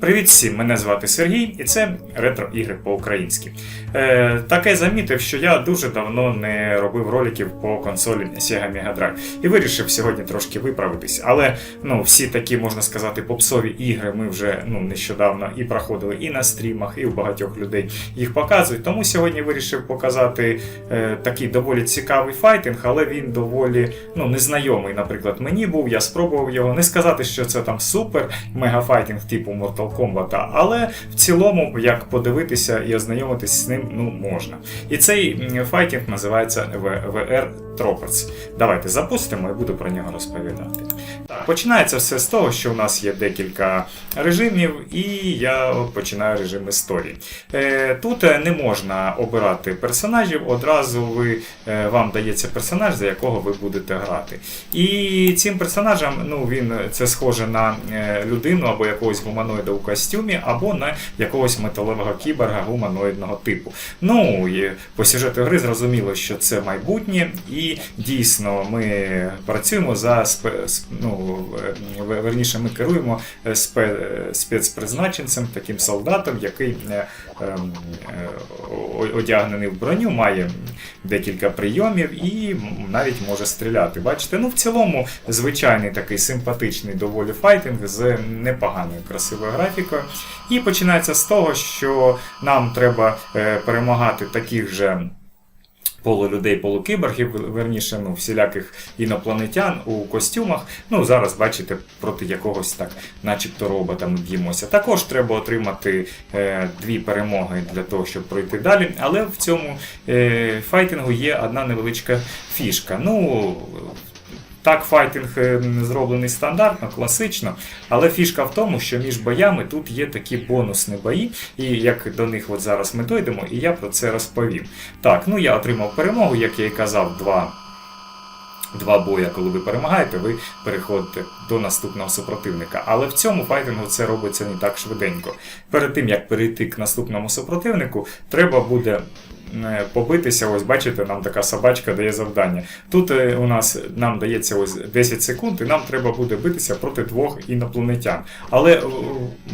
Привіт всім! Мене звати Сергій, і це ретро ігри по-українськи. Е, таке замітив, що я дуже давно не робив роликів по консолі Sega Mega Drive і вирішив сьогодні трошки виправитись. Але ну, всі такі, можна сказати, попсові ігри ми вже ну, нещодавно і проходили і на стрімах, і у багатьох людей їх показують. Тому сьогодні вирішив показати е, такий доволі цікавий файтинг, але він доволі ну, незнайомий. Наприклад, мені був, я спробував його. Не сказати, що це там супер мегафайтинг типу Mortal Kombat, але в цілому, як подивитися і ознайомитись з ним, ну можна. І цей файтінг називається В- VR Troopers. Давайте запустимо і буду про нього розповідати. Починається все з того, що у нас є декілька режимів, і я починаю режим історії. Е, тут е, не можна обирати персонажів, одразу ви, е, вам дається персонаж, за якого ви будете грати. І цим персонажем ну, він це схоже на людину або якогось гуманоїда у костюмі, або на якогось металевого кіборга гуманоїдного типу. Ну по сюжету гри зрозуміло, що це майбутнє, і дійсно ми працюємо за с- ну, верніше, ми керуємо е, е, спецпризначенцем, таким солдатом, який е, ем, одягнений в броню, має декілька прийомів і навіть може стріляти. Бачите, ну в цілому звичайний такий симпатичний доволі файтинг з непоганою красивою графікою. І починається з того, що нам треба перемагати таких же. Полулюдей, полукиборгів, верніше, ну, всіляких інопланетян у костюмах. Ну, зараз бачите, проти якогось так, начебто робота ми б'ємося. Також треба отримати е, дві перемоги для того, щоб пройти далі. Але в цьому е, файтингу є одна невеличка фішка. Ну, так, файтинг е, зроблений стандартно, класично, але фішка в тому, що між боями тут є такі бонусні бої, і як до них от зараз ми дойдемо, і я про це розповім. Так, ну я отримав перемогу, як я і казав, два. Два боя, коли ви перемагаєте, ви переходите до наступного супротивника. Але в цьому файтингу це робиться не так швиденько. Перед тим як перейти к наступному супротивнику, треба буде побитися. Ось бачите, нам така собачка дає завдання. Тут е, у нас нам дається ось 10 секунд, і нам треба буде битися проти двох інопланетян. Але е,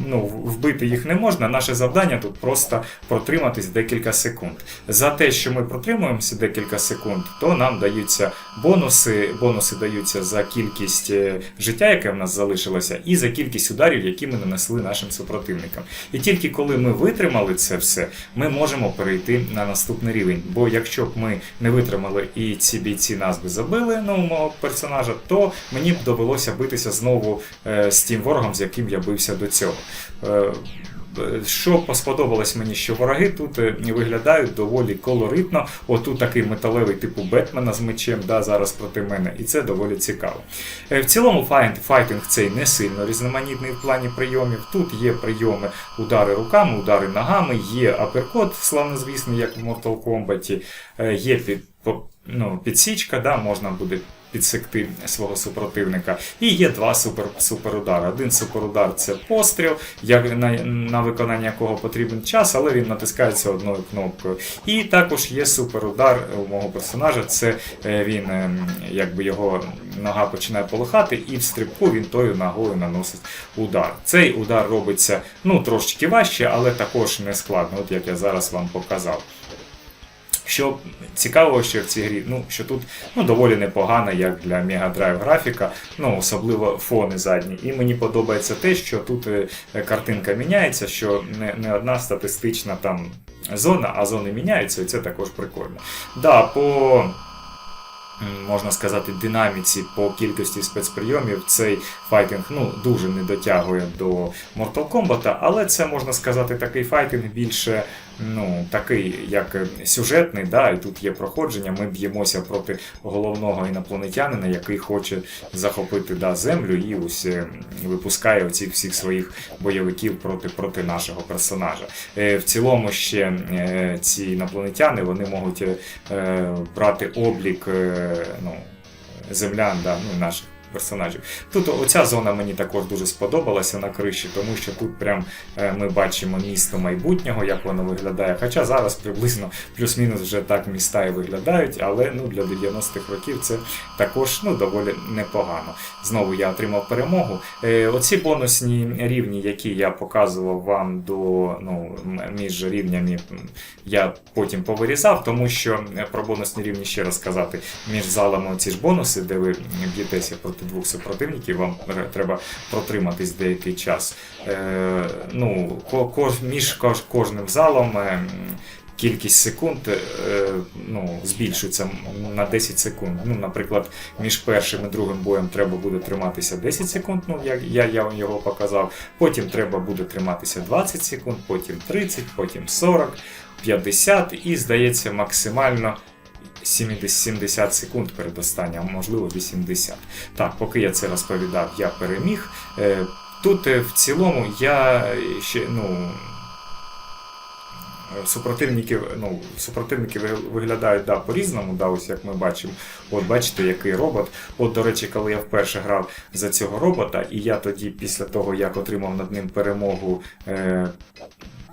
ну, вбити їх не можна. Наше завдання тут просто протриматись декілька секунд. За те, що ми протримуємося декілька секунд, то нам даються бонуси. Бонуси даються за кількість е, життя, яке в нас залишилося, і за кількість ударів, які ми нанесли нашим супротивникам. І тільки коли ми витримали це все, ми можемо перейти на наступний рівень. Бо якщо б ми не витримали і ці бійці нас би забили, ну, мого персонажа, то мені б довелося битися знову е, з тим ворогом, з яким я бився до цього. Що сподобалось мені, що вороги тут е, виглядають доволі колоритно. Отут такий металевий типу Бетмена з мечем, да, зараз проти мене, і це доволі цікаво. Е, В цілому файтинг цей не сильно різноманітний в плані прийомів. Тут є прийоми удари руками, удари ногами, є аперкот, славнозвісний, як в Mortal Kombat, е, є під, ну, підсічка, да, можна буде підсекти свого супротивника. І є два супер, суперудари. Один суперудар це постріл, як, на, на виконання якого потрібен час, але він натискається одною кнопкою. І також є суперудар у мого персонажа. Це е, він, ем, якби його нога починає полихати, і в стрибку він тою ногою наносить удар. Цей удар робиться ну, трошечки важче, але також не складно, от як я зараз вам показав. Що цікаво ще в цій грі, ну що тут ну, доволі непогана, як для Drive графіка, ну особливо фони задні. І мені подобається те, що тут е, картинка міняється, що не, не одна статистична там зона, а зони міняються, і це також прикольно. Да, по можна сказати, динаміці по кількості спецприйомів цей файтинг ну, дуже не дотягує до Mortal Kombat, але це можна сказати такий файтинг більше ну, такий, як е, сюжетний, да, і тут є проходження. Ми б'ємося проти головного інопланетянина, який хоче захопити да, землю і ось е, випускає оцих всіх своїх бойовиків проти, проти нашого персонажа. Е, В цілому ще ці інопланетяни вони можуть брати облік ну, землян, да, ну, наших персонажів. Тут оця зона мені також дуже сподобалася на криші, тому що тут прям е, ми бачимо місто майбутнього, як воно виглядає. Хоча зараз приблизно плюс-мінус вже так міста і виглядають, але ну, для 90-х років це також ну, доволі непогано. Знову я отримав перемогу. Е, оці бонусні рівні, які я показував вам до ну, між рівнями, я потім повирізав, тому що е, про бонусні рівні ще раз сказати, між залами ці ж бонуси, де ви б'єтеся проти двох супротивників, вам е, треба протриматись деякий час. Е, ну, між кожним залом. е, Кількість секунд е, ну, збільшується на 10 секунд. Ну, наприклад, між першим і другим боєм треба буде триматися 10 секунд, ну як я, я вам його показав. Потім треба буде триматися 20 секунд, потім 30, потім 40, 50 і, здається, максимально 70 70 секунд перед останнім, а можливо 80. Так, поки я це розповідав, я переміг. Е, Тут е, в цілому я ще ну. Супротивників, ну, супротивники виглядають да, по-різному, да, ось як ми бачимо. От бачите, який робот. От, до речі, коли я вперше грав за цього робота, і я тоді, після того, як отримав над ним перемогу, е,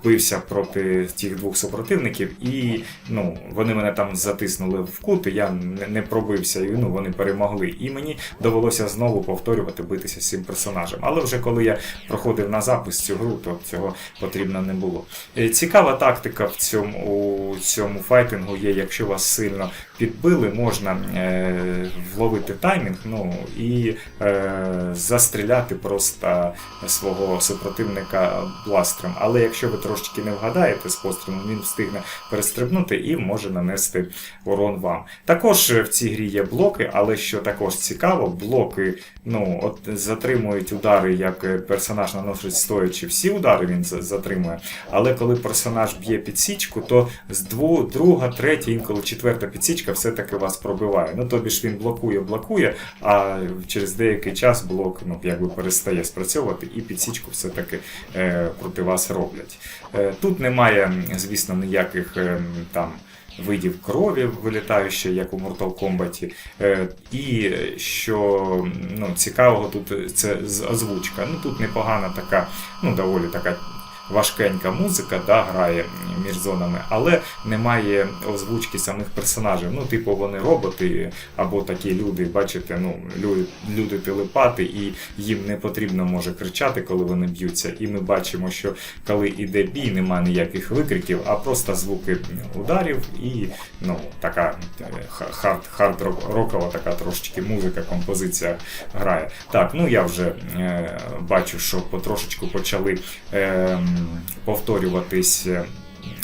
бився проти тих двох супротивників, і ну, вони мене там затиснули в кут, я не, не пробився, і ну, вони перемогли. І мені довелося знову повторювати битися з цим персонажем. Але вже коли я проходив на запис цю гру, то цього потрібно не було. Е, Цікава тактика в цьому, у цьому файтингу є, якщо вас сильно підбили, можна е, вловити таймінг ну, і е, застріляти просто свого супротивника бластером. Але якщо ви трошечки не вгадаєте з пострілом, він встигне перестрибнути і може нанести урон вам. Також в цій грі є блоки, але що також цікаво, блоки ну, от затримують удари, як персонаж наносить стоячи, всі удари він затримує. Але коли персонаж б'є підсічку, то з дву, друга, третя, інколи четверта підсічка все-таки вас пробиває. Ну тобі ж він блокує, блокує, а через деякий час блок ну, якби перестає спрацьовувати, і підсічку все-таки е, проти вас роблять. Е, тут немає, звісно, ніяких е, там. Видів крові вилітаючої, як у Mortal Kombat. Е, І що ну, цікавого тут це озвучка. Ну тут непогана така, ну доволі така важкенька музика, да, грає між зонами, але немає озвучки самих персонажів. Ну, типу, вони роботи або такі люди, бачите, ну, люди, телепати, і їм не потрібно може кричати, коли вони б'ються. І ми бачимо, що коли іде бій, немає ніяких викриків, а просто звуки ударів і ну, така е, хард, хард рокова така трошечки музика, композиція грає. Так, ну я вже е, бачу, що потрошечку почали е, повторюватись. е,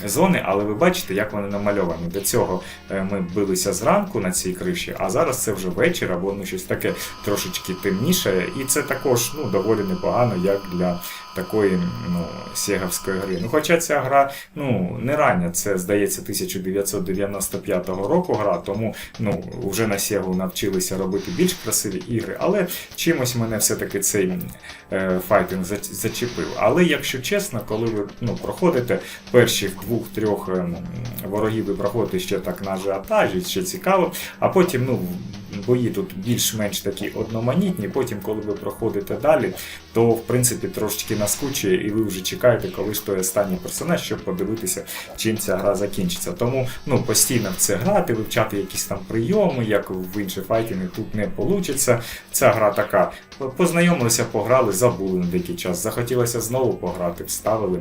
Зони, але ви бачите, як вони намальовані. До цього е, ми билися зранку на цій криші, а зараз це вже вечір або ну, щось таке трошечки темніше. І це також ну, доволі непогано, як для такої ну, сєгавської гри. Ну, хоча ця гра ну, не рання, це здається 1995 року гра, тому ну, вже на Сєгу навчилися робити більш красиві ігри, але чимось мене все-таки цей е, файтинг зачепив. Але якщо чесно, коли ви ну, проходите перших двох-трьох ем, ворогів, ви проходите ще так на ажіотажі, ще цікаво, а потім ну, бої тут більш-менш такі одноманітні. Потім, коли ви проходите далі, то в принципі трошечки наскучує, і ви вже чекаєте, коли ж той останній персонаж, щоб подивитися, чим ця гра закінчиться. Тому ну, постійно в це грати, вивчати якісь там прийоми, як в інші файтинги, тут не вийде. Ця гра така. Познайомилися, пограли, забули на деякий час. Захотілося знову пограти, вставили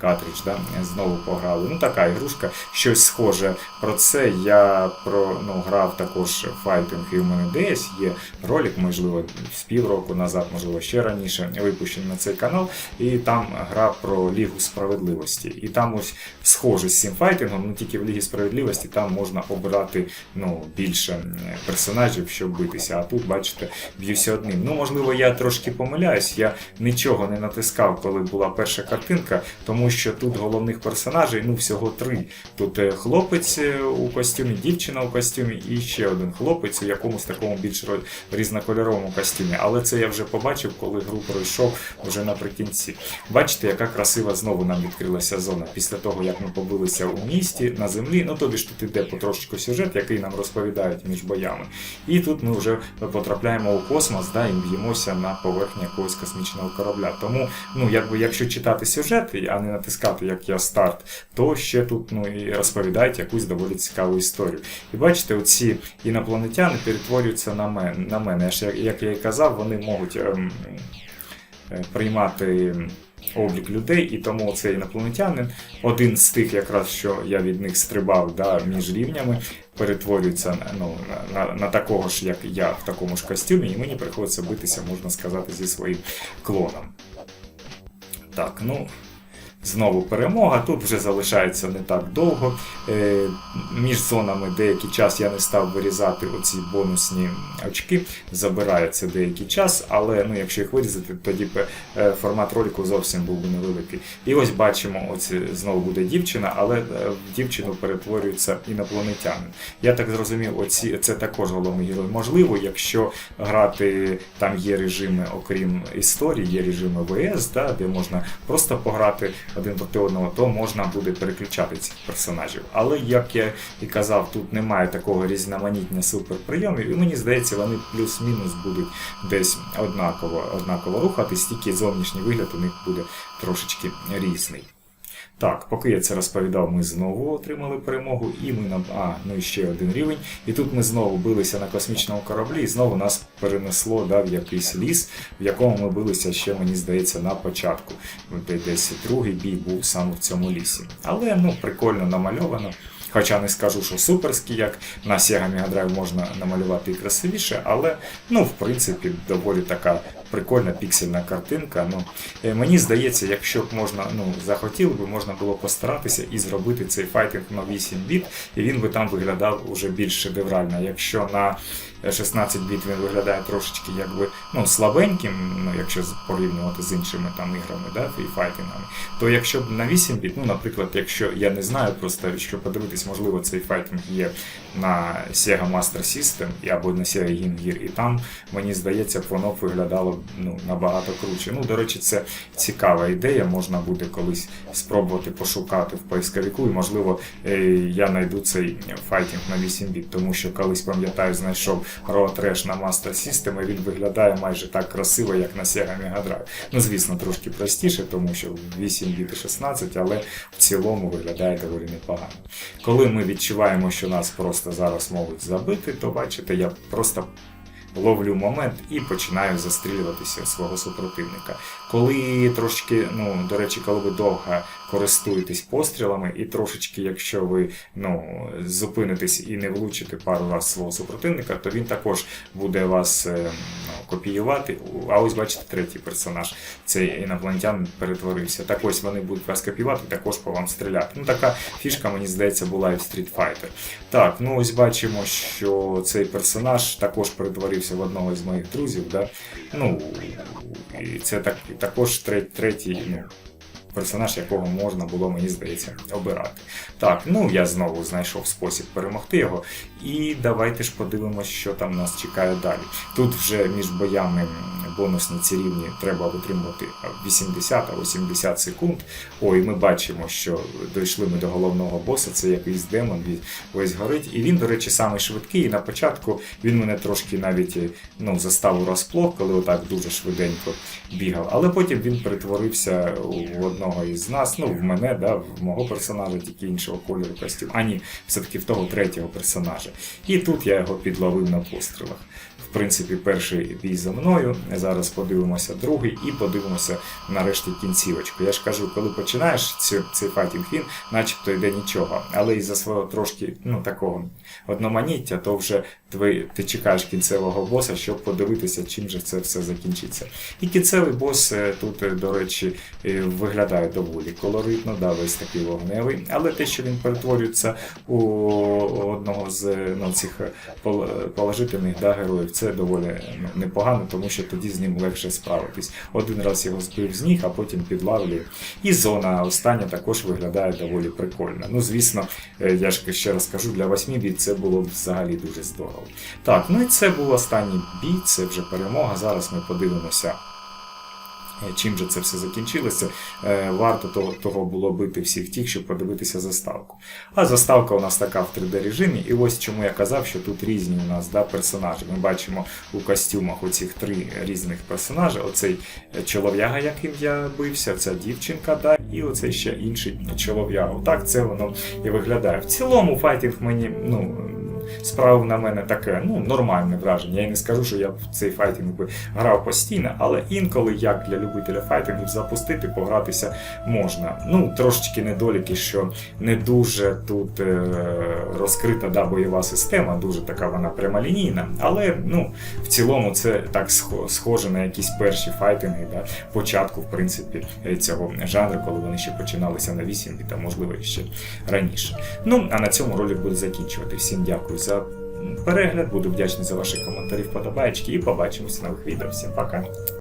картридж, да, знову пограли. Ну така ігрушка, щось схоже про це. Я про ну, грав також файтинг, і в мене десь є ролик, можливо, з півроку назад, можливо, ще раніше випущений на цей канал. І там гра про Лігу справедливості. І там ось схоже з цим файтингом, ну тільки в Лігі справедливості там можна обирати ну, більше персонажів, щоб битися. А тут, бачите, б'юся одним. Ну, можливо, я трошки помиляюсь, я нічого не натискав, коли була перша картинка, тому що тут головних персонажей ну, всього три. Тут е, хлопець е, у костюмі, дівчина у костюмі і ще один хлопець, якомусь такому більш різнокольоровому костюмі. Але це я вже побачив, коли гру пройшов вже наприкінці. Бачите, яка красива знову нам відкрилася зона. Після того, як ми побилися у місті на землі. Ну тобі ж тут іде потрошечку сюжет, який нам розповідають між боями. І тут ми вже потрапляємо у космос, да, і б'ємося на поверхні якогось космічного корабля. Тому, ну, якби якщо читати сюжет, а не натискати як я старт, то ще тут ну, і розповідають якусь доволі цікаву історію. І бачите, оці інопланетяни перетворюються на мене. На мене. Як- я і казав, вони можуть ем, е, приймати. Облік людей, і тому цей інопланетянин, один з тих, якраз що я від них стрибав да, між рівнями, перетворюється ну, на, на такого ж, як я, в такому ж костюмі, і мені приходиться битися, можна сказати, зі своїм клоном. Так, ну. Знову перемога. Тут вже залишається не так довго. Е, між зонами деякий час я не став вирізати оці бонусні очки. Забирається деякий час, але ну, якщо їх вирізати, тоді е, формат ролику зовсім був би невеликий. І ось бачимо, ось знову буде дівчина, але е, в дівчину перетворюється інопланетянин. Я так зрозумів, оці, це також головний герой. Можливо, якщо грати там є режими, окрім історії, є режими ВС, да, де можна просто пограти один проти одного, то можна буде переключати цих персонажів. Але як я і казав, тут немає такого різноманіття суперприйомів, і мені здається, вони плюс-мінус будуть десь однаково, однаково рухатись, тільки зовнішній вигляд у них буде трошечки різний. Так, поки я це розповідав, ми знову отримали перемогу, і ми нам. А, ну і ще один рівень. І тут ми знову билися на космічному кораблі, і знову нас перенесло да, в якийсь ліс, в якому ми билися ще, мені здається, на початку. Десь другий бій був саме в цьому лісі. Але ну, прикольно намальовано. Хоча не скажу, що суперський, як на Sega Mega Drive можна намалювати і красивіше, але ну, в принципі доволі така прикольна піксельна картинка. Ну, е, мені здається, якщо б можна, ну, захотіли би, можна було постаратися і зробити цей файтинг на 8 біт, і він би там виглядав уже більш шедеврально. Якщо на 16 біт він виглядає трошечки якби ну, слабеньким, ну, якщо порівнювати з іншими там іграми, да, і файтингами, то якщо б на 8 біт, ну, наприклад, якщо я не знаю, просто що подивитись, можливо, цей файтинг є на Sega Master System або на Sega Game Gear, і там, мені здається, воно виглядало ну, набагато круче. Ну, до речі, це цікава ідея, можна буде колись спробувати пошукати в поисковику, і, можливо, е, я знайду цей файтинг на 8 біт, тому що колись пам'ятаю, знайшов Raw Trash на Master System, і він виглядає майже так красиво, як на Sega Mega Drive. Ну, звісно, трошки простіше, тому що 8 біт 16, але в цілому виглядає доволі непогано. Коли ми відчуваємо, що нас просто зараз можуть забити, то бачите, я просто ловлю момент і починаю застрілюватися свого супротивника. Коли трошки, ну до речі, коли ви довго користуєтесь пострілами, і трошечки, якщо ви ну, зупинитесь і не влучите пару раз свого супротивника, то він також буде вас е, ну, копіювати. А ось бачите, третій персонаж, цей інопланетян перетворився. Так ось вони будуть вас копіювати, також по вам стріляти. Ну така фішка, мені здається, була і в Street Fighter. Так, ну ось бачимо, що цей персонаж також перетворився в одного з моїх друзів. Да? Ну, і це так, також третій, ну, персонаж, якого можна було, мені здається, обирати. Так, ну я знову знайшов спосіб перемогти його. І давайте ж подивимося, що там нас чекає далі. Тут вже між боями м, бонусні ці рівні треба витримувати 80 або 70 секунд. Ой, ми бачимо, що дійшли ми до головного боса, це якийсь демон, він весь горить. І він, до речі, самий швидкий. І на початку він мене трошки навіть е, ну, застав у розплох, коли отак дуже швиденько бігав. Але потім він перетворився у одного із нас, ну, в мене, да, в мого персонажа, тільки іншого кольору костюм. А ні, все-таки в того третього персонажа. І тут я його підловив на пострілах. В принципі, перший бій за мною. Зараз подивимося другий і подивимося нарешті кінцівочку. Я ж кажу, коли починаєш цю, цей файтінг, він начебто йде нічого. Але із-за свого трошки ну, такого одноманіття, то вже ти, ти чекаєш кінцевого боса, щоб подивитися, чим же це все закінчиться. І кінцевий бос е, тут, е, до речі, е, виглядає доволі колоритно, да, весь такий вогневий. Але те, що він перетворюється у одного з ну, цих положительних да, героїв, це доволі непогано, тому що тоді з ним легше справитись. Один раз його збив з ніг, а потім підлавлює. І зона остання також виглядає доволі прикольно. Ну, звісно, е, я ж ще раз кажу, для восьми бій. це було взагалі дуже здорово. Так, ну і це був останній бій, це вже перемога. Зараз ми подивимося. Е, Чим же це все закінчилося? Е, Варто того, було бити всіх тих, щоб подивитися заставку. А заставка у нас така в 3D режимі, і ось чому я казав, що тут різні у нас да, персонажі. Ми бачимо у костюмах оцих три різних персонажі: оцей е, чолов'яга, яким я бився, ця дівчинка, да, і оцей ще інший чолов'яга. Так це воно і виглядає. В цілому файтинг мені ну, справив на мене таке ну, нормальне враження. Я не скажу, що я в цей файтинг би грав постійно, але інколи, як для любителя файтингів, запустити, погратися можна. Ну, трошечки недоліки, що не дуже тут е, розкрита да, бойова система, дуже така вона прямолінійна, але ну, в цілому це так схоже на якісь перші файтинги, да, початку, в принципі, е, цього жанру, коли вони ще починалися на 8 біт, а можливо ще раніше. Ну, а на цьому ролик буде закінчувати. Всім дякую за перегляд, буду вдячний за ваші коментарі, вподобайки і побачимося нових відео. Всім пока!